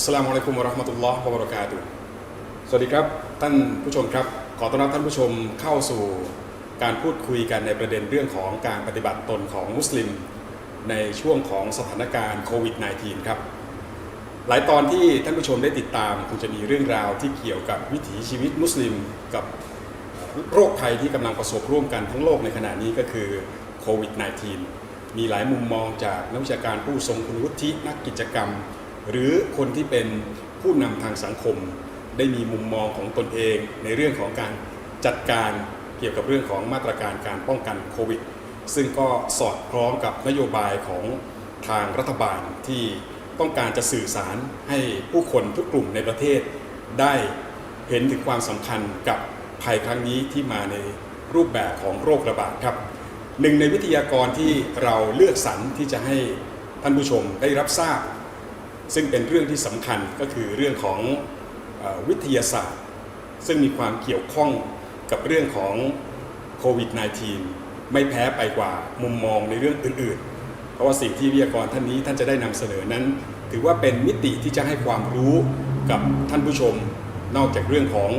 อัสลามุอะลัยกุมวะราะห์มะตุลลอฮ์วะบะเราะกาตุสวัสดีครับ ท่านผู้ชมครับ ขอต้อนรับท่านผู้ชมเข้าสู่การพูดคุยกันในประเด็นเรื่องของการปฏิบัติตนของมุสลิม ในช่วงของสถานการณ์โควิด -19 ครับ หลายตอนที่ท่านผู้ชมได้ติดตามคงจะมีเรื่องราวที่เกี่ยวกับวิถีชีวิตมุสลิมกับโรคภัยที่กำลังประสบร่วมกันทั้งโลกในขณะนี้ก็คือโควิด -19 มีหลายมุมมองจากนักวิชาการผู้ทรงคุณวุฒินักกิจกรรม หรือคนที่เป็นผู้นำทางสังคม ได้มีมุมมองของตนเอง ในเรื่องของการจัดการเกี่ยวกับเรื่องของมาตรการการป้องกันโควิด ซึ่งก็สอดคล้องกับนโยบายของทางรัฐบาลที่ต้องการจะสื่อสารให้ผู้คนทุกกลุ่มในประเทศ ได้เห็นถึงความสำคัญกับภัยครั้งนี้ที่มาในรูปแบบของโรคระบาดครับหนึ่งในวิทยากรที่เราเลือกสรรที่จะให้ท่านผู้ชมได้รับทราบ ซึ่งเป็นเรื่องที่สำคัญก็คือเรื่องของอวิทยาศาสตร์ ซึ่งมีความเกี่ยวข้องกับเรื่องของโควิด -19 ไม่แพ้ไปกว่ามุมมองในเรื่องอื่น ๆ เพราะว่าสิ่งที่วิทยากรท่านนี้ท่านจะได้นำเสนอนั้น ถือว่าเป็นมิติที่จะให้ความรู้กับท่านผู้ชม นอกจากเรื่องของ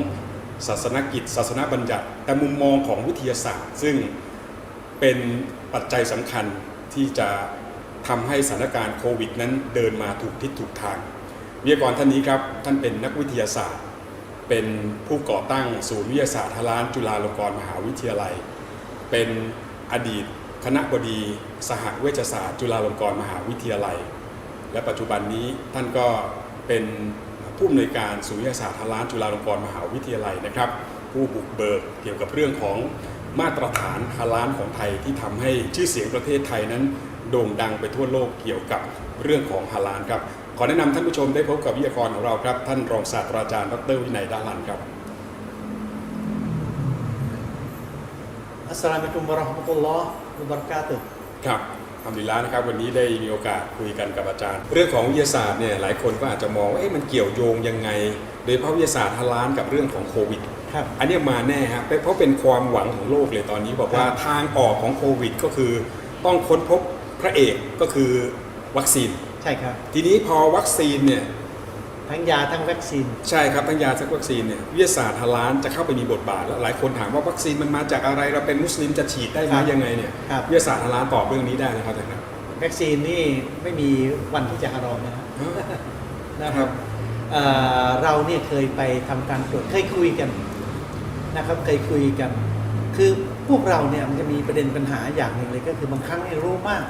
ศาสนกิจ ศาสนาบัญญัติ แต่มุมมองของวิทยาศาสตร์ ซึ่งเป็นปัจจัยสำคัญที่จะ ทำให้สถานการณ์โควิดนั้นเดินมาถูกทิศถูกทาง วิทยากรท่านนี้ครับ ท่านเป็นนักวิทยาศาสตร์ เป็นผู้ก่อตั้งศูนย์วิทยาศาสตร์ฮาลานจุฬาลงกรณ์มหาวิทยาลัย เป็นอดีตคณะบดีสหเวชศาสตร์ จุฬาลงกรณ์มหาวิทยาลัย และปัจจุบันนี้ท่านก็เป็นผู้อำนวยการศูนย์วิทยาศาสตร์ฮาลานจุฬาลงกรณ์มหาวิทยาลัยนะครับ ผู้บุกเบิกเกี่ยวกับเรื่องของมาตรฐานฮาลานของไทยที่ทำให้ชื่อเสียงประเทศไทยนั้น โด่งดังไปทั่วโลกเกี่ยวกับเรื่องของฮาลานครับ ขอแนะนำท่านผู้ชมได้พบกับวิทยากรของเราครับ ท่านรองศาสตราจารย์ดรวินัยดาลันครับอัสสลามุอะลัยกุมวะเราะห์มะตุลลอฮ์วะบะเราะกาตุฮ์ครับทำดีแล้วนะครับวันนี้ได้มีโอกาสคุยกันกับอาจารย์ เรื่องของวิทยาศาสตร์เนี่ยหลายคนก็อาจจะมองว่าเอ๊ะมันเกี่ยวโยงยังไง โดยเฉพาะวิทยาศาสตร์ฮาลานกับเรื่องของโควิดครับอันเนี้ยมาแน่ฮะเพราะเป็นความหวังของโลกเลยตอนนี้บอกว่าครับทางออกของโควิด ก็คือต้องค้นพบ พระเอกก็คือวัคซีน ใช่ครับ ทีนี้พอวัคซีนเนี่ยทั้งยาทั้งวัคซีน ใช่ครับทั้งยาทั้งวัคซีนเนี่ยวิทยาศาสตร์ฮาลานจะเข้าไปมีบทบาทแล้วหลายคนถามว่าวัคซีนมันมาจากอะไรเราเป็นมุสลิมจะฉีดได้ไหมครับยังไงเนี่ยครับ วิทยาศาสตร์ฮาลานตอบเรื่องนี้ได้นะครับอาจารย์ครับวัคซีนนี่ไม่มีวันที่จะฮารอมนะครับนะครับเอ่อเราเนี่ยเคยไปทำการตรวจเคยคุยกันนะครับเคยคุยกัน คือพวกเราเนี่ยมันจะมีประเด็นปัญหาอย่างหนึ่งเลยก็คือบางครั้งเนี่ยรู้มาก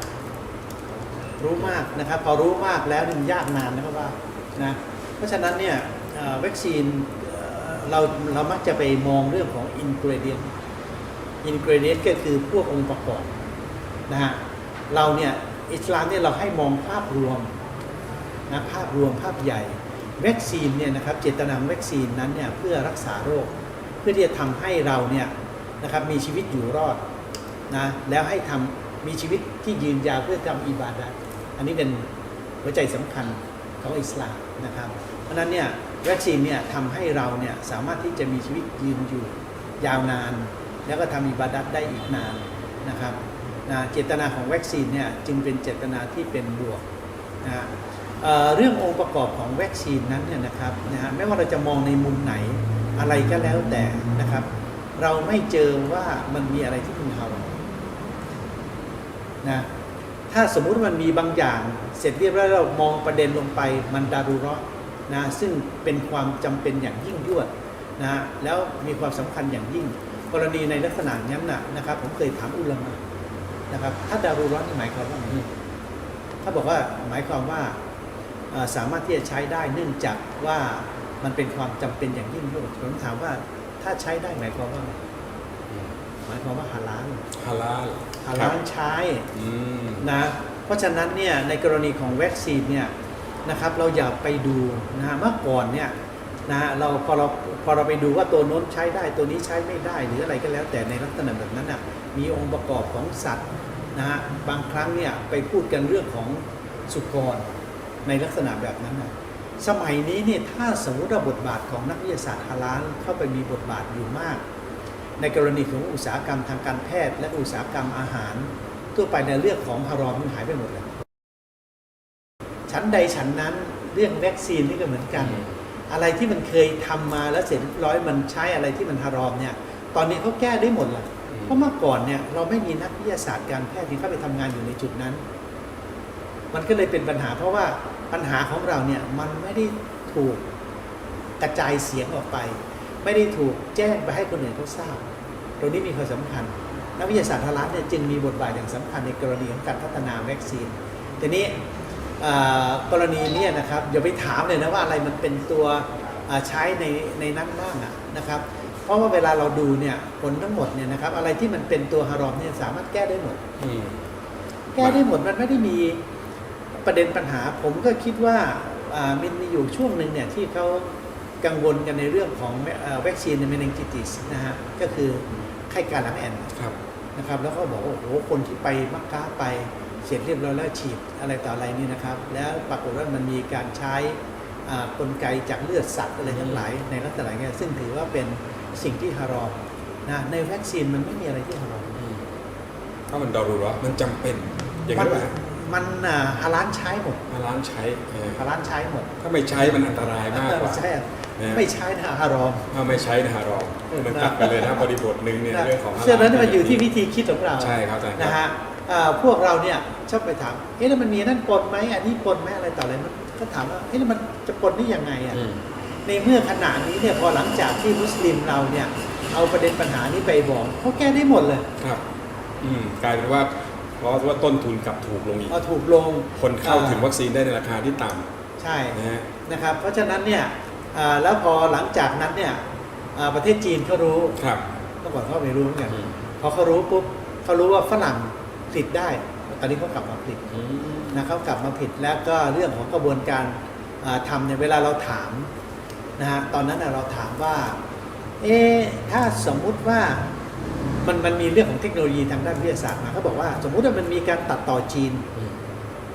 รู้มากนะครับ พอรู้มากแล้วมันยากนานนะครับว่านะเพราะฉะนั้นเนี่ยวัคซีนเราเรามักจะไปมองเรื่องของอินกรเดียนอินกรเดียนก็คือพวกองค์ประกอบนะฮะเราเนี่ยอิสลามเนี่ยเราให้มองภาพรวมนะภาพรวมภาพใหญ่วัคซีนเนี่ยนะครับเจตนาวัคซีนนั้นเนี่ยเพื่อรักษาโรค เพื่อที่จะทำให้เราเนี่ยนะครับมีชีวิตอยู่รอดนะแล้วให้ทำมีชีวิตที่ยืนยาวเพื่อทำอิบาดะ อันนี้เป็นหัวใจสำคัญของอิสลามนะครับ เพราะนั้นเนี่ยวัคซีนเนี่ยทำให้เราเนี่ยสามารถที่จะมีชีวิตยืนอยู่ยาวนาน แล้วก็ทำอิบาดัตได้อีกนานนะครับนะเจตนาของวัคซีนเนี่ยจึงเป็นเจตนาที่เป็นบวกนะเเรื่ององค์ประกอบของวัคซีนนั้นเนี่ยนะครับนะฮะไม่ว่าเราจะมองในมุมไหนอะไรก็แล้วแต่นะครับ เราไม่เจอว่ามันมีอะไรที่เป็นฮานะ ถ้าสมมุติมันมีบางอย่าง เสร็จเรียบร้อยเรามองประเด็นลงไปมันดารุราะนะซึ่งเป็นความจำเป็นอย่างยิ่งยวดนะฮะแล้วมีความสำคัญอย่างยิ่ง กรณีในลักษณะนั้นนะนะครับ ผมเคยถามอุลามะนะครับถ้าดารุราะห์นี่หมายความว่าไงถ้าบอกว่าหมายความว่าสามารถที่จะใช้ได้เนื่องจากว่ามันเป็นความจำเป็นอย่างยิ่งยวดผมถามว่าถ้าใช้ได้หมายความว่าไง หมายความว่าฮาลาลฮาลาลฮาครัลาบลใช้อืมนะเพราะฉะนั้นเนี่ยในกรณีของวัคซีนเนี่ยนะครับเราอย่าไปดูนะฮะเมื่อก่อนเนี่ยนะฮะเราพอเราพอเราไปดูว่าตัวโน้นใช้ได้ตัวนี้ใช้ไม่ได้หรืออะไรก็แล้ว แต่ในลักษณะแบบนั้นน่ะมีองค์ประกอบของสัตว์นะฮะบางครั้งเนี่ยไปพูดกันเรื่องของสุกรในลักษณะแบบนั้นน่ะสมัยนี้เนี่ยถ้าสมมติว่าบทบาทของนักวิทยาศาสตร์ฮาลาลเข้าไปมีบทบาทอยู่มาก ในกรณีของอุตสาหกรรมทางการแพทย์ และอุตสาหกรรมอาหาร ทั่วไปในเรื่องของฮารอมมันหายไปหมดเลยชั้นใดชั้นนั้นเรื่องวัคซีนนี่ก็เหมือนกันอืมอะไรที่มันเคยทำมาแล้วเสร็จเรียบร้อยมันใช้อะไรที่มันฮารอมเนี่ยตอนนี้เขาแก้ได้หมดละเพราะเมื่อก่อนเนี่ยเราไม่มีนักวิทยาศาสตร์การแพทย์ที่เข้าไปทำงานอยู่ในจุดนั้น มันก็เลยเป็นปัญหาเพราะว่าปัญหาของเราเนี่ยมันไม่ได้ถูกกระจายเสียงออกไป ไม่ได้ถูกแจ้งไปให้คนอื่นเขาทราบ ตรงนี้มีความสำคัญ นักวิทยาศาสตร์ทางรัฐเนี่ยจึงมีบทบาทอย่างสำคัญในกรณีของการพัฒนาวัคซีน ทีนี้อ่ากรณีเนี้นะครับอย่าไปถามเลยนะว่าอะไรมันเป็นตัวอ่าใช้ในในนั้นบ้างอะนะครับ เพราะว่าเวลาเราดูเนี่ยผลทั้งหมดเนี่ยนะครับอะไรที่มันเป็นตัวฮารอมเนี่ยสามารถแก้ได้หมดอืมแก้ได้หมดมันไม่ได้มีประเด็นปัญหา ผมก็คิดว่าอ่ามันมีอยู่ช่วงหนึ่งเนี่ยที่เขา กังวลกันในเรื่องของเอ่อวัคซีนเมนิงจิติสนะฮะก็คือไข้การหลังแอนครับนะครับแล้วก็บอกว่าโอ้โหคนที่ไปมักกะไปเสร็จเรียบร้อยแล้วฉีดอะไรต่ออะไรนี่นะครับ แล้วปรากฏว่ามันมีการใช้อ่ากลไกจากเลือดสัตว์อะไรทั้งหลายในลักษณะเนี้ยซึ่งถือว่าเป็นสิ่งที่ฮารอมนะในวัคซีนมันไม่มีอะไรที่ฮารอมอืมถ้ามันดอรูระมันจำเป็นอย่างมันั้นแหละมันอ่าฮาลานใช้หมดมาล้างใช้เออฮาลานใช้หมด ถ้าไม่ใช้มันอันตรายมากกว่าใช่นะ ไม่ใช้นะฮารอมถ้าไม่ใช้นะฮะรองเออมันตัดไปเลยนะบริบทหนึ่งเนี่ยเรื่องของเชื่อนั้นมันอยู่ที่วิธีคิดของเราใช่ครับอาจารย์นะฮะอ่าพวกเราเนี่ยชอบไปถามเอ๊ะแล้วมันมีนั่นปนไหมอันนี้ปนไหมอะไรต่ออะไรมันก็ถามว่าเอ๊ะแล้วมันจะปนได้ยังไงอะอืมในเมื่อขณะนี้เนี่ยพอหลังจากที่มุสลิมเราเนี่ยเอาประเด็นปัญหานี้ไปบอกเขาแก้ได้หมดเลยครับ อืมกลายเป็นว่าเพราะว่าต้นทุนกลับถูกลงอีกเอาถูกลงคนเข้าถึงอ่วัคซีนได้ในราคาที่ต่ใช่ำนะฮะนะครับ เพราะฉะนั้นเนี่ยอ่า แล้วพอหลังจากนั้นเนี่ยอ่าประเทศจีนเขารู้ครับเมื่อก่อนเขาไม่รู้เหมือนกันอืมพอเขารู้ปุ๊บเขารู้ว่าฝรั่งผลิตได้ ตอนนี้เขากลับมาผลิตอืมนะเขากลับมาผลิตแล้วก็เรื่องของกระบวนการอ่าทำเนี่ยเวลาเราถามนะฮะตอนนั้นน่ะเราถามว่า เอ๊ะถ้าสมมุติว่ามันมันมีเรื่องของเทคโนโลยีทางด้านวิทยาศาสตร์มาเขาบอกว่า สมมุติว่ามันมีการตัดต่อจีนอืม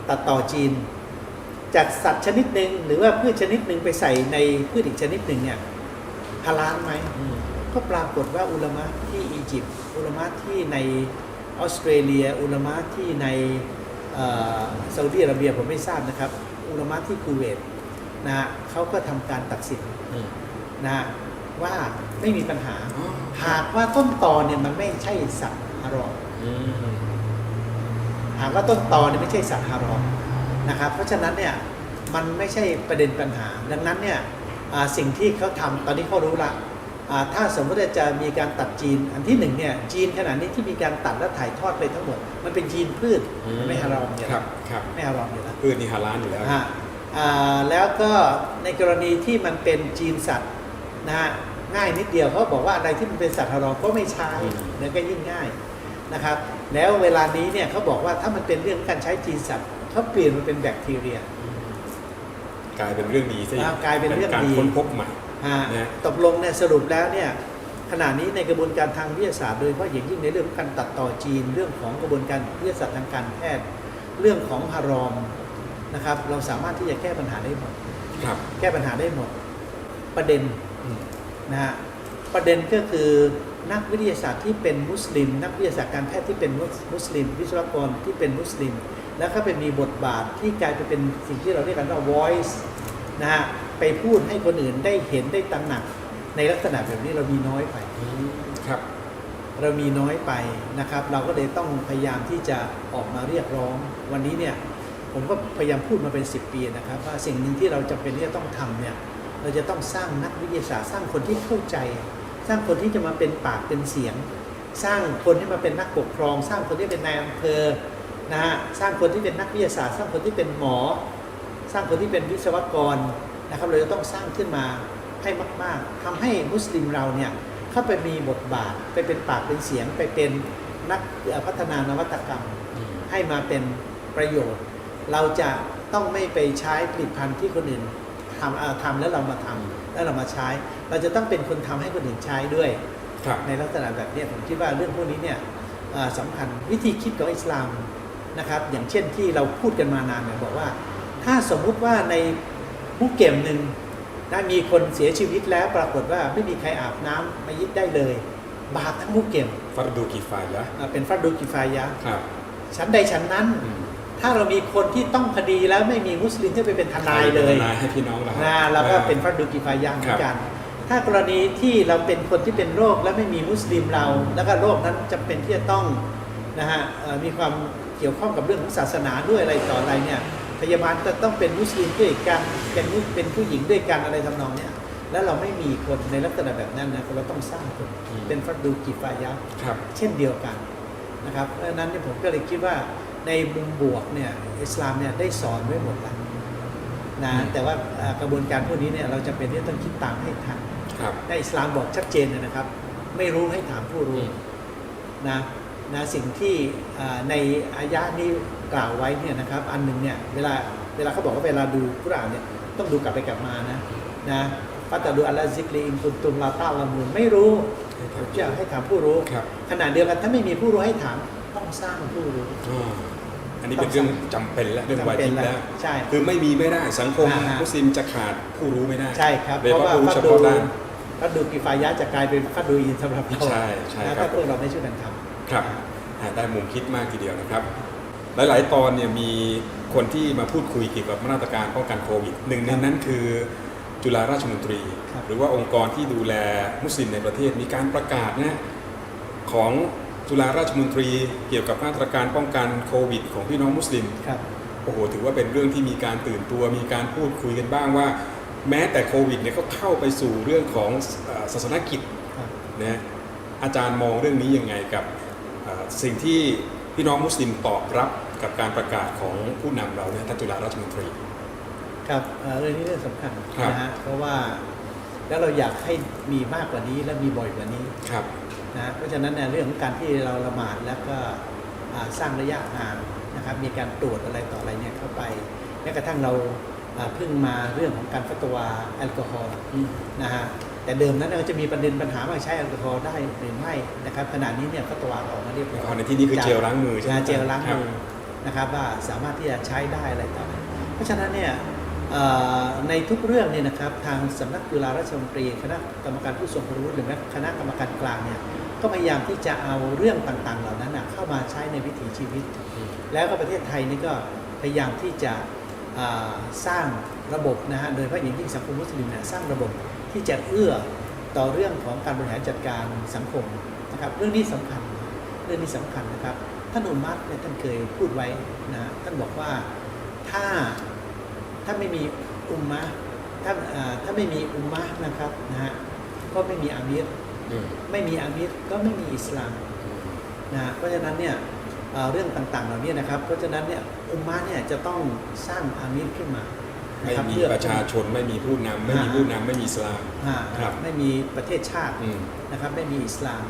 ตัดต่อจีน จากสัตว์ชนิดหนึ่งหรือว่าพืชชนิดหนึ่งไปใส่ในพืชอีกชนิดหนึ่งเนี่ยฮาลาลไหมอืมก็ปรากฏว่าอุลามะที่อียิปต์อุลามะที่ในออสเตรเลีย อุลามะที่ในเอ่อซาอุดิอาระเบียผมไม่ทราบนะครับ อุลามะที่คูเวตนะฮะเขาก็ทำการตัดสินอืมนะฮะว่าไม่มีปัญหาอ๋อหากว่าต้นตอเนี่ยมันไม่ใช่สัตว์ฮารอมอืมหากว่าต้นตอเนี่ยไม่ใช่สัตว์ฮารอม นะครับ เพราะฉะนั้นเนี่ยมันไม่ใช่ประเด็นปัญหา ดังนั้นเนี่ยอ่าสิ่งที่เขาทำตอนนี้เขารู้ละอ่าถ้าสมมติว่าจะมีการตัดจีนอันที่หนึ่งเนี่ยจีนขนาดนี้ที่มีการตัดและถ่ายทอดไปทั้งหมด มันเป็นจีนพืชมันไม่ฮารอมอยู่คแล้รัวบครับไม่ฮารอมอยู่แล้วพืชนี่ฮาลาลอยู่แล้วอ่าอ่าแล้วก็ในกรณีที่มันเป็นจีนสัตว์นะฮะง่ายนิดเดียวเขาบอกว่าอะไรที่มันเป็นสัตว์ฮารอมก็ไม่ใช้อืมแล้วก็ยิ่งง่ายนะครับ แล้วเวลานี้เนี่ยเขาบอกว่าถ้ามันเป็นเรื่องการใช้จีนสัตว์เขาเปลี่ยนมาเป็นแบคทีเรีย กลายเป็นเรื่องดีซะอีอ่ากลายเป็นเรื่องการดีค้นพบใหม่ อ่านะ ตกลงเนี่ยสรุปแล้วเนี่ยขณะนี้ในกระบวนการทางวิทยาศาสตร์โดยเฉพาะอย่างยิ่งในเรื่องของการตัดต่อจีน เรื่องของกระบวนการวิทยาศาสตร์ทางการแพทย์เรื่องของฮารอมนะครับ เราสามารถที่จะแก้ปัญหาได้หมด ครับแก้ปัญหาได้หมด ประเด็นอืมนะฮะประเด็นก็คือ นักวิทยาศาสตร์ที่เป็นมุสลิม นักวิทยาศาสตร์การแพทย์ที่เป็นมุสมุสลิม วิศวกรที่เป็นมุสลิม แล้วก็ไปมีบทบาทที่กลายไปเป็นสิ่งที่เราเรียกกันว่า voice นะฮะไปพูดให้คนอื่นได้เห็นได้ตระหนัก ในลักษณะแบบนี้เรามีน้อยไปอืมครับ เรามีน้อยไปนะครับ เราก็เลยต้องพยายามที่จะออกมาเรียกร้อง วันนี้เนี่ยผมก็พยายามพูดมาเป็น 10 ปีนะครับ ว่าสิ่งหนึ่งที่เราจำเป็นที่จะต้องทำเนี่ยเราจะต้องสร้างนักวิทยาศาสตร์สร้างคนที่เข้าใจ สร้างคนที่จะมาเป็นปากเป็นเสียง สร้างคนที่มาเป็นนักปกครอง สร้างคนที่เป็นนายอำเภอนะฮะสร้างคนที่เป็นนักวิทยาศาสตร์ สร้างคนที่เป็นหมอ สร้างคนที่เป็นวิศวกรนะครับเราจะต้องสร้างขึ้นมาให้มาก ๆทำให้มุสลิมเราเนี่ยเข้าไปมีบทบาทไปเป็นปากเป็นเสียงไปเป็นนักพัฒนานวัตกรรม ให้มาเป็นประโยชน์ เราจะต้องไม่ไปใช้ผลิตภัณฑ์ที่คนอื่นทำทำแล้วเรามาทำแล้วเรามาใช้ เราจะต้องเป็นคนทำให้คนอื่นใช้ด้วยครับในลักษณะแบบเนี้ยผมคิดว่าเรื่องพวกนี้เนี่ยเอ่อสำคัญวิธีคิดของอิสลามนะครับ อย่างเช่นที่เราพูดกันมานานเนี่ยบอกว่า ถ้าสมมุติว่าในมุกเก็มหนึ่งนะมีคนเสียชีวิตแล้วปรากฏว่าไม่มีใครอาบน้ำมายิดได้เลย บาปทั้งมุกเก็มฟัดดูกีฟายะอ่าเป็นฟัดดูกิฟายะห์ครับชั้นใดชั้นนั้นอืมถ้าถ้าเรามีคนที่ต้องคดีแล้วไม่มีมุสลิมที่ไปเป็นทนายเลยทนายให้พี่น้องเรานะเราก็เป็นฟัดดูกิฟายาเหมือนกัน ถ้ากรณีที่เราเป็นคนที่เป็นโรคและไม่มีมุสลิมเรา แล้วก็โรคนั้นจำเป็นที่จะต้องนะฮะเอ่อมีความเกี่ยวข้องกับเรื่องของศาสนาด้วยอะไรต่ออะไรเนี่ยพยาบาลจะต้องเป็นมุสลิมด้วยกันเป็นมุสเป็นผู้หญิงด้วยกันอะไรทำนองเนี้ยแล้วเราไม่มีคนในลักษณะแบบนั้นนะเราต้องสร้างคนเป็นฟัดดูกิฟายาครับเช่นเดียวกันนะครับเพราะฉะนั้นเนี่ยผมก็เลยคิดว่าในมุมบวกเนี่ยอิสลามเนี่ยได้สอนไว้หมดแล้ว นะอืมแต่ว่าเอ่อกระบวนการพวกนี้เนี่ยเราจะเป็นที่ต้องคิดตามให้ทันครับในอิสลามบอกชัดเจนเลยนะครับ ไม่รู้ให้ถามผู้รู้อืมนะนะสิ่งที่อ่าในอายะนี้กล่าวไว้เนี่ยนะครับ อันหนึ่งเนี่ยเวลาเวลาเขาบอกว่าเวลาดูกุรอานเนี่ยต้องดูกลับไปกลับมานะนะฟัตตาดูอัลลอฮ์ซิกลีอินคุนตุมลาตาละมูลไม่รู้ผมจะให้ถามผู้รู้ครับขณะเดียวกันถ้าไม่มีผู้รู้ให้ถามต้องสร้างผู้รู้ อ่าอันนี้เป็นเรื่องจำเป็นและเรื่องวาจิบแล้ว ใช่ คือไม่มีไม่ได้สังคมอ่าฮะ มุสลิมจะขาดผู้รู้ไม่ได้ใช่ครับโดยเฉพาะผู้รู้เฉฟัดดูพาะด้าน ฟัดดูกิฟายะจะกลายเป็นฟัดดูอินสำหรับเราใช่ใช่นะครับถ้าพวกเราไม่ช่วยกันทำ ครับอ่าได้มุมคิดมากทีเดียวนะครับ หลาย ๆ ตอนเนี่ยมีคนที่มาพูดคุยเกี่ยวกับมาตรการป้องกันโควิดหนึ่งในนั้นคือจุฬาราชมนตรี ครับหรือว่าองค์กรที่ดูแลมุสลิมในประเทศมีการประกาศนะของ จุฬาราชมนตรีเกี่ยวกับมาตรการป้องกันโควิด ของพี่น้องมุสลิมครับโอ้โหถือว่าเป็นเรื่องที่มีการตื่นตัวมีการพูดคุยกันบ้างว่า แม้แต่โควิดเนี่ยก็เข้าไปสู่เรื่องของเอ่อศาสนกิจครับนะอาจารย์มองเรื่องนี้ยังไงกับเอ่อสิ่งที่พี่น้องมุสลิมตอบรับกับการประกาศของผู้นำเราเนี่ยท่านจุฬาราชมนตรีครับเอ่อเรื่องนี้เรื่องสำคัญครับนะฮะเพราะว่าแล้วเราอยากให้มีมากกว่านี้และมีบ่อยกว่านี้ครับ นะเพราะฉะนั้นในยเรื่องของการที่เราละหมาดแล้วก็อ่าสร้างระยะห่างนะครับมีการตรวจอะไรต่ออะไรเนี่ยเข้าไปแม้กระทั่งเราอ่าเพิ่งมาเรื่องของการฟัตวาแอลกอฮอล์นะฮะแต่เดิมนั้นเราจะมีประเด็นปัญหาว่าใช้แอลกอฮอล์ได้หรือไม่นะครับขณะนี้เนี่ยฟัตวาออกมาเรียบแอลร้กออฮอยล์ในที่นี้คือเจลล้างมือใช่ไหมนะเจลล้างครัมืบอนะครับว่าสามารถที่จะใช้ได้อะไรต่ออะไรเพราะฉะนั้นเนี่ยเอ่อในทุกเรื่องเนี่ยนะครับทางสำนักจุฬาราชมนตรีคณะกรรมการผู้ทรงคุณวุฒิหรือแม้คณะกรรมการกลางเนี่ย ก็พยายามที่จะเอาเรื่องต่างๆ เหล่านั้นนะเข้ามาใช้ในวิถีชีวิต แล้วก็ประเทศไทยนี่ก็พยายามที่จะอ่าสร้างระบบนะฮะโดยเฉพาะอย่างยิ่งสังคมมุสลิมเนี่ยสร้างระบบที่จะเอื้อต่อเรื่องของการบริหารจัดการสังคมนะครับเรื่องนี้สำคัญเรื่องนี้สำคัญนะครับท่านอุมัตเนี่ยท่านเคยพูดไว้นะท่านบอกว่าถ้าถ้าไม่มีอุมมะห์ถ้าอ่าถ้าไม่มีอุมมะห์นะครับนะฮะก็ไม่มีอามิรอืม ไม่มีอามิรก็ไม่มีอิสลามนะฮะเพราะฉะนั้นเนี่ยเอ่อเรื่องต่างๆเหล่านี้นะครับ เพราะฉะนั้นเนี่ยอุมมะห์เนี่ยจะต้องสร้างอามิรขึ้นมาไม่นะครับมีเพื่อประชาชนไม่มีผู้นำไม่มีอ่าผู้นำไม่มีอิสลามอ่าครับไม่มีประเทศชาติอืมนะครับไม่มีอิสลาม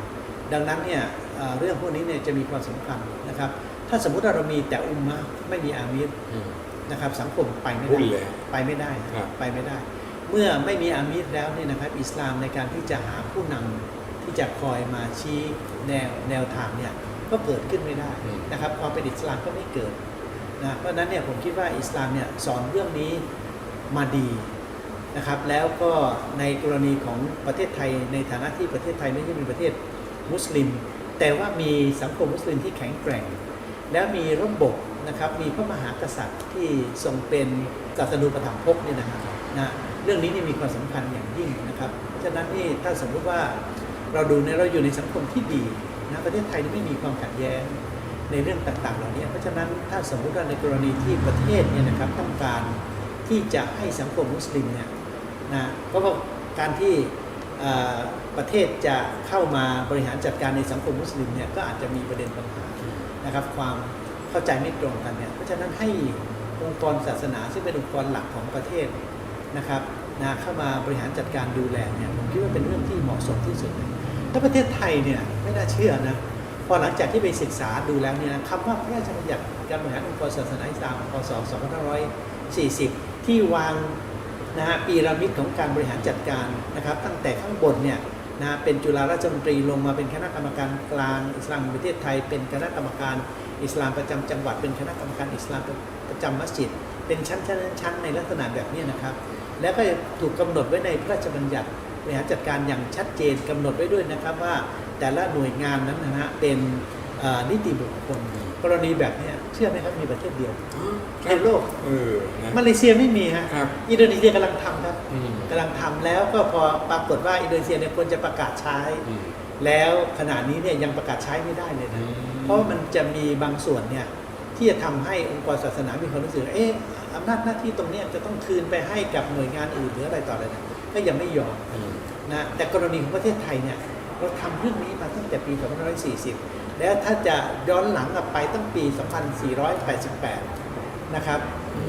ดังนั้นเนี่ยเอ่อเรื่องพวกนี้เนี่ยจะมีความสำคัญนะครับ ถ้าสมมุติว่าเรามีแต่อุมมะห์ไม่มีอามิรอืมนะครับสังคมไปไม่วุ่ได้นเลยไปไม่ได้ครับไปไม่ได้ เมื่อไม่มีอามิรแล้วเนี่ยนะครับอิสลามในการที่จะหาผู้นำที่จะคอยมาชี้แนวแนวทางเนี่ยก็เกิดขึ้นไม่ได้นะครับความเป็นอิสลามก็ไม่เกิดนะเพราะฉะนั้นเนี่ยผมคิดว่าอิสลามเนี่ยสอนเรื่องนี้มาดีนะครับแล้วก็ในกรณีของประเทศไทยในฐานะที่ประเทศไทยไม่ใช่เป็นประเทศมุสลิม แต่ว่ามีสังคมมุสลิมที่แข็งแกร่ง แล้วมีระบบนะครับมีพระมหากษัตริย์ที่ทรงเป็นศาสนูปถัมภกเนี่ยนะครับนะ เรื่องนี้นี่มีความสำคัญอย่างยิ่งนะครับเพราะฉะนั้นนี่ถ้าสมมุติว่าเราดูในเราอยู่ในสังคมที่ดีนะประเทศไทยนี่ไม่มีความขัดแย้งในเรื่องต่างๆ เหล่านี้ เพราะฉะนั้นถ้าสมมุติว่าในกรณีที่ประเทศเนี่ยนะครับต้องการที่จะให้สังคมมุสลิมเนี่ยนะเพราะว่าการที่ประเทศจะเข้ามาบริหารจัดการในสังคมมุสลิมเนี่ยก็อาจจะมีประเด็นปัญหานะครับ ความเข้าใจไม่ตรงกันเนี่ยเพราะฉะนั้นให้องค์กรศาสนาซึ่งเป็นองค์กรหลักของประเทศนะครับ นะเข้ามาบริหารจัดการดูแลเนี่ยผมคิดว่าเป็นเรื่องที่เหมาะสมที่สุดเลยถ้าประเทศไทยเนี่ยไม่น่าเชื่อนะพอหลังจากที่ไปศึกษาดูแล้วเนี่ยคำว่าพระราชบัญญัติการบริหารองค์กรศาสนาอิสลามพศ2540 ที่วางนะฮะปีระมิดของการบริหารจัดการนะครับ ตั้งแต่ข้างบนเนี่ยนะเป็นจุฬาราชมนตรีลงมาเป็นคณะกรรมการกลางอิสลามประเทศไทย เป็นคณะกรรมการอิสลามประจำจังหวัด เป็นคณะกรรมการอิสลามประจำมัสยิด เป็นชั้นชั้นชั้นในลักษณะแบบนี้นะครับ แล้วก็ถูกกำหนดไว้ในพระราชบัญญัติบริหารจัดการอย่างชัดเจนกำหนดไว้ด้วยนะครับว่าแต่ละหน่วยงานนั้นนะฮะเป็นอ่านิติบุคคลกรณีแบบเนี้ยเชื่อไหมครับมีประเทศเดียวในโลกเออนะมาเลเซียไม่มีฮะครับอินโดนีเซียกำลังทำครับอืมกำลังทำแล้วก็พอปรากฏว่าอินโดนีเซียเนี่ยควรจะประกาศใช้อืมแล้วขณะนี้เนี่ยยังประกาศใช้ไม่ได้เลยนะอืมเพราะว่ามันจะมีบางส่วนเนี่ยที่จะทำให้องค์กรศาสนามีความรู้สึกว่าเอ๊ะ อำนาจหน้าที่ตรงเนี้ยจะต้องคืนไปให้กับหน่วยงานอื่นหรืออะไรต่ออะไรเนี่ยก็ยังไม่ยอมอืมนะแต่กรณีของประเทศไทยเนี่ยเราทำเรื่องนี้มาตั้งแต่ปี 2540 แล้วถ้าจะย้อนหลังกลับไปตั้งปี 2488 นะครับ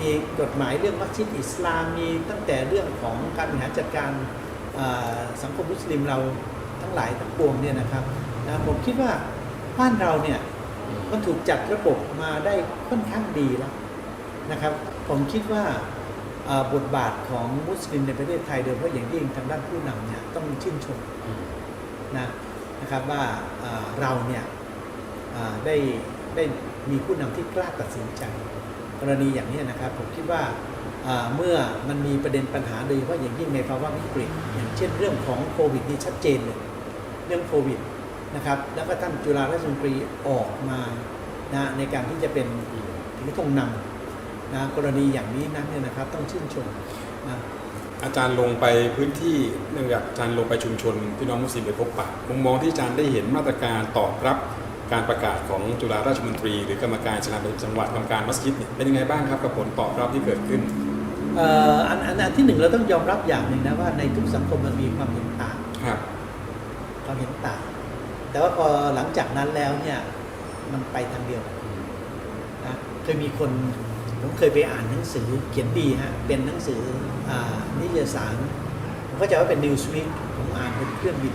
มีกฎหมายเรื่องมัสยิดอิสลามมีตั้งแต่เรื่องของการบริหารจัดการอ่าสังคมมุสลิมเราทั้งหลายทั้งปวงเนี่ยนะครับนะผมคิดว่าบ้านเราเนี่ยมันถูกจัดระบบมาได้ค่อนข้างดีแล้วนะครับ ผมคิดว่าอ่าบทบาทของมุสลิมในประเทศไทยโดยเฉพาะอย่างยิ่งทางด้านผู้นำเนี่ยต้องชื่นชมอืมนะนะครับว่าอ่าเราเนี่ยอ่าได้ได้มีผู้นำที่กล้าตัดสินใจ กรณีอย่างนี้นะครับ ผมคิดว่าอ่าเมื่อมันมีประเด็นปัญหาโดยเฉพาะอย่างยิ่งในภาวะวิกฤตอย่างเช่นเรื่องของโควิดนี่ชัดเจนเลยเรื่องโควิดนะครับแล้วก็ท่านจุฬาราชมนตรีออกมานะในการที่จะเป็นถือธงนำ นะกรณีอย่างนี้นั้นเนี่ยนะครับต้องชื่นชมนะอาจารย์ลงไปพื้นที่เนื่องจากอาจารย์ลงไปชุมชนพี่น้องมุสลิมไปพบปะมุมมองที่อาจารย์ได้เห็นมาตรการตอบรับการประกาศของจุฬาราชมนตรี หรือกรรมการอิสลามประจำจังหวัดกรรมการมัสยิดเนี่ยเป็นยังไงบ้างครับกับผลตอบรับที่เกิดขึ้นเอ่ออันอันอันที่หนึ่งเราต้องยอมรับอย่างหนึ่งนะว่าในทุกสังคมมันมีความเห็นต่างครับความเห็นต่าง แต่ว่าพอหลังจากนั้นแล้วเนี่ยมันไปทางเดียวกันนะเคยมีคน ผมเคยไปอ่านหนังสือเขียนดีฮะเป็นหนังสืออนิยสารผมก็จะว่าเป็นนิวสวีคผมอ่านบนเครื่องบิน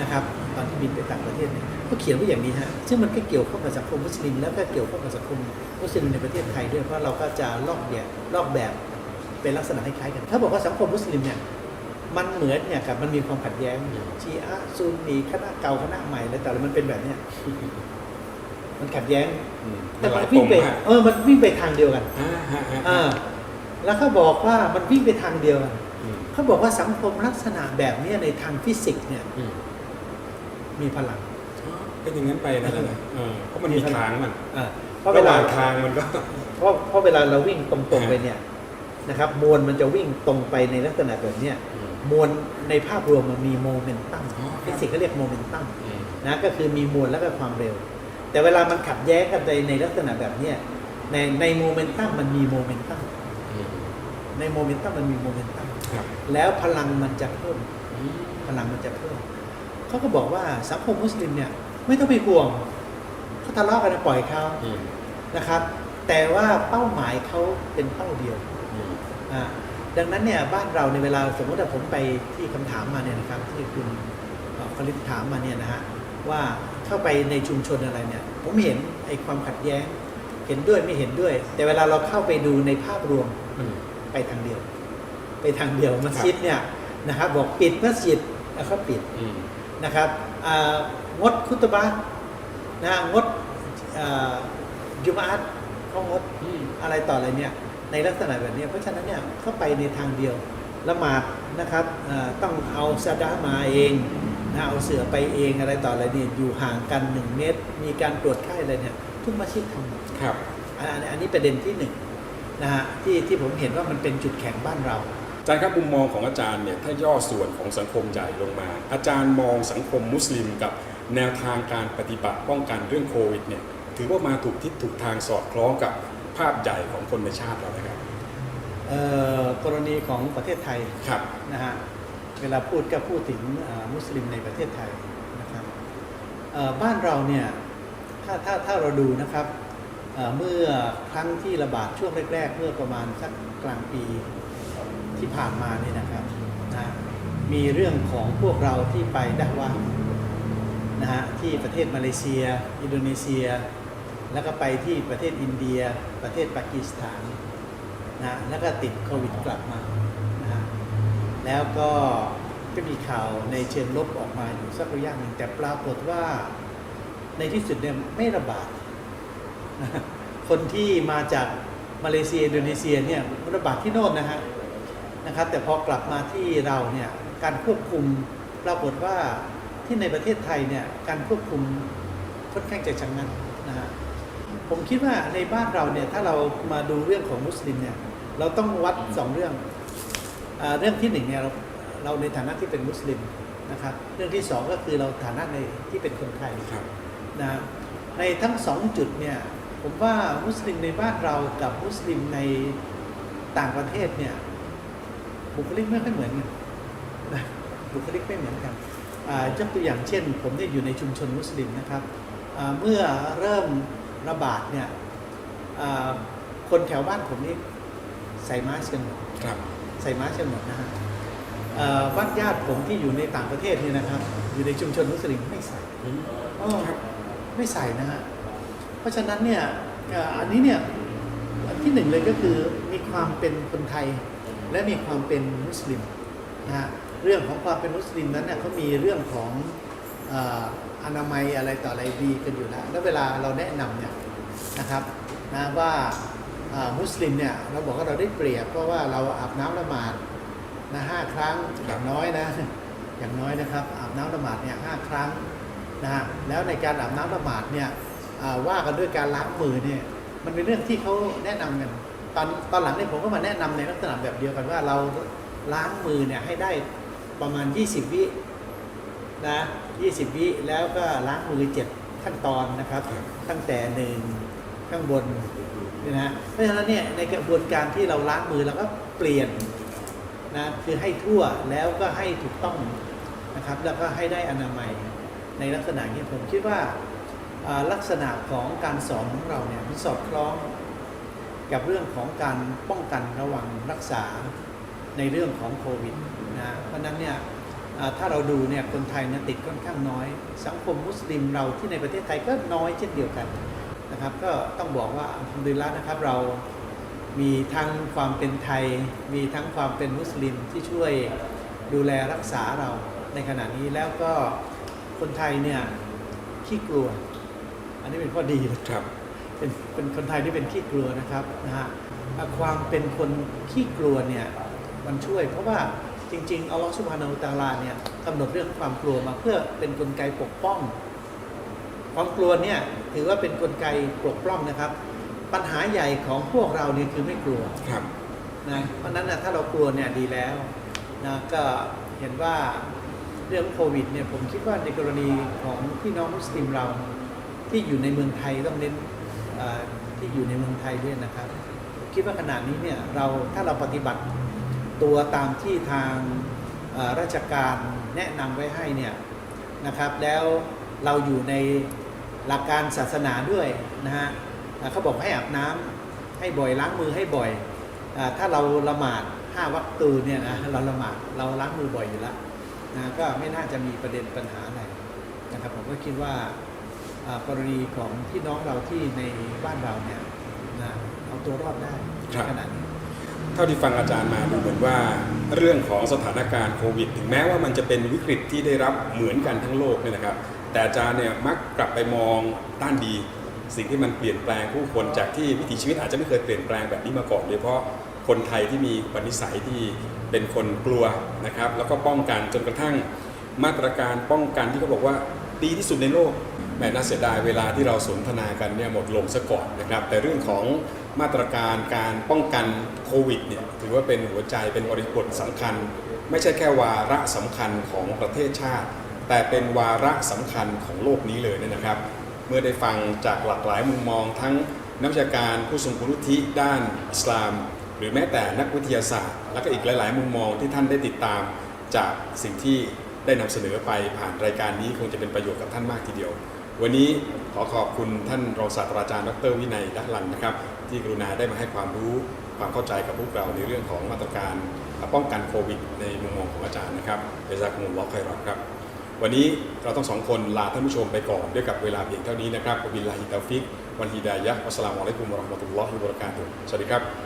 นะครับตอนที่บินไปต่างประเทศเนี่ยก็เขียนไว้อย่างนี้ฮะซึ่งมันก็เกี่ยวข้องกับสังคมมุสลิมแล้วก็เกี่ยวข้องกับสังคมมุสลิมในประเทศไทยด้วยเพราะเราก็จะลอกแบบลอกแบบเป็นลักษณะคล้ายๆกัน ถ้าบอกว่าสังคมมุสลิมเนี่ยมันเหมือนเนี่ยกับมันมีความขัดแย้งชีอะซุนนีคณะเก่าคณะใหม่แล้วแต่ละมันเป็นแบบเนี้ย มันขัดแย้ง อืมแต่มันหลายวิ่งไปปมมากเออมันวิ่งไปทางเดียวกันอ่าฮะฮะอ่าแล้วเขาบอกว่ามันวิ่งไปทางเดียวกันอืมเขาบอกว่าสังคมลักษณะแบบเนี้ยในทางฟิสิกส์เนี่ยอืมมีพลัง เป็นอย่างนั้นไปนะนะเออเพราะมันมีทางมันอ่าเพราะเวระหลา ว่างทางมันก็ เพราะเพราะเวลาเราวิ่งตรงๆไปเนี่ยนะครับ มวลมันจะวิ่งตรงไปในลักษณะแบบเนี้ยอืมมวลในภาพรวมมันมีโมเมนตัมอ๋อครับ ฟิสิกส์เขาเรียกโมเมนตัมอืมนะก็คือมีมวลแล้วก็ความเร็ว แต่เวลามันขัดแย้งกันในในลักษณะแบบเนี้ยในในโมเมนตัมมันมีโมเมนตัมอืมในโมเมนตัมมันมีโมเมนตัมครับแล้วพลังมันจะเพิ่มอืมพลังมันจะเพิ่มเขาก็บอกว่าสังคมมุสลิมเนี่ย ไม่ต้องไปห่วงเขาทะเลาะกันนะปล่อยเขาอืมนะครับ แต่ว่าเป้าหมายเขาเป็นเป้าเดียวอืมอ่าดังนั้นเนี่ยบ้านเราในเวลาสมมติว่าผมไปที่คำถามมาเนี่ยนะครับที่คุณเอ่อคลิปถามมาเนี่ยนะฮะว่า เข้าไปในชุมชนอะไรเนี่ย ผมเห็นไอ้ความขัดแย้ง เห็นด้วยไม่เห็นด้วย แต่เวลาเราเข้าไปดูในภาพรวมอืมไปทางเดียว ไปทางเดียวมัสยิดเนี่ยนะครับ บอกปิดมัสยิดแล้วก็ปิดอืมนะครับอ่างดคุตบะห์นะงดอ่ายุมาตก็งดอืมอะไรต่ออะไรเนี่ย ในลักษณะแบบเนี้ยเพราะฉะนั้นเนี่ยเข้าไปในทางเดียวละหมาดนะครับอ่าต้องเอาซาดามาเอง นะเอาเสือไปเองอะไรต่ออะไรเนี่ยอยู่ห่างกัน 1 เมตร มีการตรวจไข้อะไรเนี่ยทุกมัสยิดทำหมดครับอันอันอันนี้ประเด็นที่หนึ่งนะฮะที่ที่ผมเห็นว่ามันเป็นจุดแข็งบ้านเราอาจารย์ครับมุมมองของอาจารย์เนี่ยถ้าย่อส่วนของสังคมใหญ่ลงมา อาจารย์มองสังคมมุสลิมกับแนวทางการปฏิบัติป้องกันเรื่องโควิดเนี่ยถือว่ามาถูกทิศถูกทางสอดคล้องกับภาพใหญ่ของคนในชาติเรานะครับเอ่อกรณีของประเทศไทยครับนะฮะ เวลาพูดก็พูดถึงมุสลิมในประเทศไทยนะครับบ้านเราเนี่ยถ้าถ้าถ้าเราดูนะครับเมื่อครั้งที่ระบาดช่วงแรก ๆ เมื่อประมาณสักกลางปีที่ผ่านมาเนี่ยนะครับนะมีเรื่องของพวกเราที่ไปดักว่านะฮะที่ประเทศมาเลเซีย อินโดนีเซีย แล้วก็ไปที่ประเทศอินเดีย ประเทศปากีสถานนะแล้วก็ติดโควิดกลับมา แล้วก็ก็มีข่าวในเชิงลบออกมาอยู่สักระยะหนึ่งแต่ปรากฏว่าในที่สุดเนี่ยไม่ระบาด คนที่มาจากมาเลเซียอินโดนีเซียเนี่ยระบาดที่โน่นนะฮะนะครับ แต่พอกลับมาที่เราเนี่ยการควบคุมปรากฏว่าที่ในประเทศไทยเนี่ยการควบคุมค่อนข้างจะชังงันนะฮะผมคิดว่าในบ้านเราเนี่ยถ้าเรามาดูเรื่องของมุสลิมเนี่ยเราต้องวัดสองเรื่อง เรื่องที่หนึ่งเนี่ยเราเราในฐานะที่เป็นมุสลิมนะครับ เรื่องที่สองก็คือเราฐานะในที่เป็นคนไทยครับนะในทั้งสองจุดเนี่ยผมว่ามุสลิมในบ้านเรากับมุสลิมในต่างประเทศเนี่ยบุคลิกไม่ค่อยเหมือนกันนะบุคลิกไม่เหมือนกันอ่ายกตัวอย่างเช่น ผมเนี่ยอยู่ในชุมชนมุสลิมนะครับอ่าเมื่อเริ่มระบาดเนี่ยอ่าคนแถวบ้านผมนี่ใส่มาสก์กันหมดครับ ใส่มาสก์กันหมดนะฮะเอ่อบ้านญาติผมที่อยู่ในต่างประเทศเนี่ยนะครับ อยู่ในชุมชนมุสลิมไม่ใส่อืมอ๋อไม่ใส่นะฮะเพราะฉะนั้นเนี่ยเอ่ออันนี้เนี่ยอันที่หนึ่งเลยก็คือมีความเป็นคนไทยและมีความเป็นมุสลิมนะฮะเรื่องของความเป็นมุสลิมนั้นเนี่ยเขามีเรื่องของเอ่ออนามัยอะไรต่ออะไรดีกันอยู่แล้ว แล้วเวลาเราแนะนำเนี่ยนะครับนะว่าอ่า มุสลิมเนี่ยเราบอกว่าเราได้เปรียบเพราะว่าเราอาบน้ำละหมาดนะห้าครั้งอย่างน้อยนะอย่างน้อยนะครับอาบน้ำละหมาดเนี่ยห้าครั้งนะฮะแล้วในการอาบน้ำละหมาดเนี่ยอ่าว่ากันด้วยการล้างมือเนี่ยมันเป็นเรื่องที่เขาแนะนำกันตอนตอนหลังเนี่ยผมก็มาแนะนำในลักษณะแบบเดียวกันว่าเราล้างมือเนี่ยให้ได้ประมาณ 20 วินะ20 วิแล้วก็ล้างมือเจ็ดขั้นตอนนะครับครับ ตั้งแต่หนึ่งข้างบน นะฮะเพราะฉะนั้นเนี่ยในกระบวนการที่เราล้างมือเราก็เปลี่ยนนะคือให้ทั่วแล้วก็ให้ถูกต้องนะครับแล้วก็ให้ได้อนามัยในลักษณะนี้ผมคิดว่าลักษณะของการสอนของเราเนี่ยมันสอดคล้องกับเรื่องของการป้องกันระวังรักษาในเรื่องของโควิดนะเพราะนั้นเนี่ยถ้าเราดูเนี่ยคนไทยนยติดค่อนข้างน้อย สังคมมุสลิมเราที่ในประเทศไทยก็น้อยเช่นเดียวกัน นะครับ ก็ต้องบอกว่าอัลฮัมดุลิลละนะครับเรามีทั้งความเป็นไทย มีทั้งความเป็นมุสลิมที่ช่วยดูแลรักษาเราในขณะนี้แล้วก็คนไทยเนี่ยขี้กลัว อันนี้เป็นข้อดีนะครับเป็นเป็นคนไทยที่เป็นขี้กลัวนะครับนะฮะอะความเป็นคนขี้กลัวเนี่ยมันช่วย เพราะว่าจริงๆอัลลอฮฺสุบฮานาอูตะอาลาเนี่ยกำหนดเรื่องความกลัวมาเพื่อเป็นกลไกปกป้อง ความกลัวเนี่ยถือว่าเป็นกลไกปกป้องนะครับ ปัญหาใหญ่ของพวกเราเนี่ยคือไม่กลัวครับนะเพราะฉะนั้นนะถ้าเรากลัวเนี่ยดีแล้วนะก็เห็นว่าเรื่องโควิดเนี่ยผมคิดว่าในกรณีของพี่น้องมุสลิมเราที่อยู่ในเมืองไทยต้องเน้นเอ่อที่อยู่ในเมืองไทยด้วยนะครับผมคิดว่าขณะนี้เนี่ยเราถ้าเราปฏิบัติตัวตามที่ทางเอ่อราชการแนะนำไว้ให้เนี่ยนะครับ แล้วเราอยู่ใน หลักการศาสนาด้วยนะฮะอ่าเขาบอกให้อาบน้ำให้บ่อยล้างมือให้บ่อยอ่าถ้าเราละหมาดห้าวักตูเนี่ยนะเราละหมาดเราล้างมือบ่อยอยู่แล้วนะก็ไม่น่าจะมีประเด็นปัญหาอะไรนะครับผมก็คิดว่าอ่ากรณีของพี่น้องเราที่ในบ้านเราเนี่ยนะเอาตัวรอดได้ครับขนาดนี้เท่าที่ฟังอาจารย์มาดูเหมือนว่าเรื่องของสถานการณ์โควิด ถึงแม้ว่ามันจะเป็นวิกฤตที่ได้รับเหมือนกันทั้งโลกเนี่ยนะครับ แต่อาจารย์เนี่ยมักกลับไปมองด้านดี สิ่งที่มันเปลี่ยนแปลงผู้คนจากที่วิถีชีวิตอาจจะไม่เคยเปลี่ยนแปลงแบบนี้มาก่อนโดยเฉพาะคนไทยที่มีปณิสัยที่เป็นคนกลัวนะครับ แล้วก็ป้องกันจนกระทั่งมาตรการป้องกันที่เขาบอกว่าดีที่สุดในโลกแหมน่าเสียดายเวลาที่เราสนทนากันเนี่ยหมดลมซะก่อนนะครับ แต่เรื่องของมาตรการการป้องกันโควิดเนี่ยถือว่าเป็นหัวใจเป็นบริบทสำคัญ ไม่ใช่แค่วาระสำคัญของประเทศชาติ แต่เป็นวาระสำคัญของโลกนี้เลยเนี่ยนะครับ เมื่อได้ฟังจากหลากหลายมุมมองทั้งนักวิชาการผู้ทรงคุณวุฒิด้านอิสลาม หรือแม้แต่นักวิทยาศาสตร์ และก็อีกหลาย ๆ มุมมองที่ท่านได้ติดตามจากสิ่งที่ได้นำเสนอไปผ่านรายการนี้คงจะเป็นประโยชน์กับท่านมากทีเดียว วันนี้ขอขอบคุณท่านรองศาสตราจารย์ดรวินัยดักลันนะครับ ที่กรุณาได้มาให้ความรู้ความเข้าใจกับพวกเราในเรื่องของมาตรการป้องกันโควิดในมุมมองของอาจารย์นะครับเบซาคุมุลลอฮ์ไครอนครับ วันนี้เราต้องสองคนลาท่านผู้ชมไปก่อนด้วยกับเวลาเพียงเท่านี้นะครับบิลลาฮิตาฟิก วันฮิดายะอัสสลามุอะลัยกุมวะราะห์มะตุลลอฮิวะบะเราะกาตุฮ์สวัสดีครับ